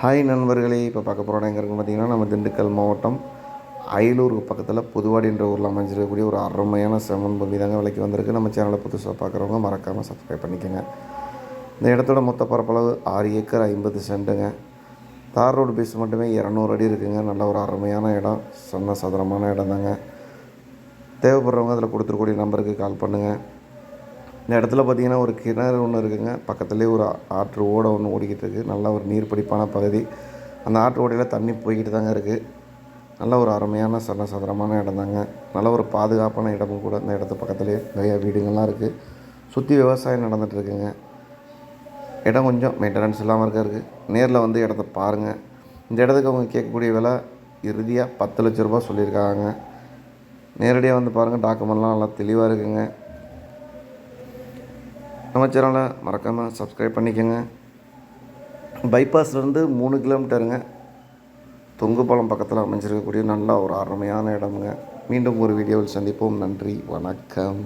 Hi நண்பர்களே இப்போ பார்க்க போகிற இடம் எங்கே இருக்குன்னு பார்த்தீங்கன்னா நம்ம திண்டுக்கல் மாவட்டம் அயலூருக்கு பக்கத்தில் புதுவாடின்ற ஊரில் அமைஞ்சிருக்கக்கூடிய ஒரு அருமையான செம்மன் பூமி தாங்க விலைக்கு வந்திருக்கு. நம்ம சேனலை புதுசாக பார்க்குறவங்க மறக்காமல் சப்ஸ்கிரைப் பண்ணிக்கோங்க. இந்த இடத்தோட மொத்த பரப்பளவு ஆறு ஏக்கர் ஐம்பது சென்ட்டுங்க. தார் ரோடு பேஸ் மட்டுமே இரநூறு அடி இருக்குங்க. நல்ல ஒரு அருமையான இடம். சொன்ன சதுரமான இடம் தாங்க தேவைப்படுறவங்க அதில் கொடுத்துருக்கூடிய நம்பருக்கு கால் பண்ணுங்கள் இந்த இடத்துல பார்த்தீங்கன்னா ஒரு கிணறு ஒன்று இருக்குதுங்க பக்கத்துலேயே ஒரு ஆற்று ஓடை ஒன்று ஓடிக்கிட்டு இருக்குது நல்ல ஒரு நீர்ப்பிடிப்பான பகுதி. அந்த ஆற்று ஓடையில் தண்ணி போய்கிட்டு தாங்க இருக்குது நல்ல ஒரு அருமையான சன இடம் தாங்க. நல்ல ஒரு பாதுகாப்பான இடமும் கூட இந்த இடத்து பக்கத்துலேயே நிறைய வீடுங்கள்லாம் இருக்குது சுற்றி விவசாயம் நடந்துகிட்ருக்குங்க இடம் கொஞ்சம் மெயின்டெனன்ஸ் இல்லாமல் இருக்க இருக்குது நேரில் வந்து இடத்த பாருங்கள் இந்த இடத்துக்கு அவங்க கேட்கக்கூடிய விலை இறுதியாக பத்து லட்ச ரூபா சொல்லியிருக்காங்க. நேரடியாக வந்து பாருங்கள் டாக்குமெண்ட்லாம் நல்லா தெளிவாக இருக்குங்க. நம்ம சேனலை மறக்காமல் சப்ஸ்கிரைப் பண்ணிக்கோங்க. பைபாஸ்லேருந்து மூணு கிலோமீட்டருங்க தொங்குபாலம் பக்கத்தில் அமைஞ்சிருக்கக்கூடிய நல்ல ஒரு அருமையான இடமுங்க. மீண்டும் ஒரு வீடியோவில் சந்திப்போம். நன்றி. வணக்கம்.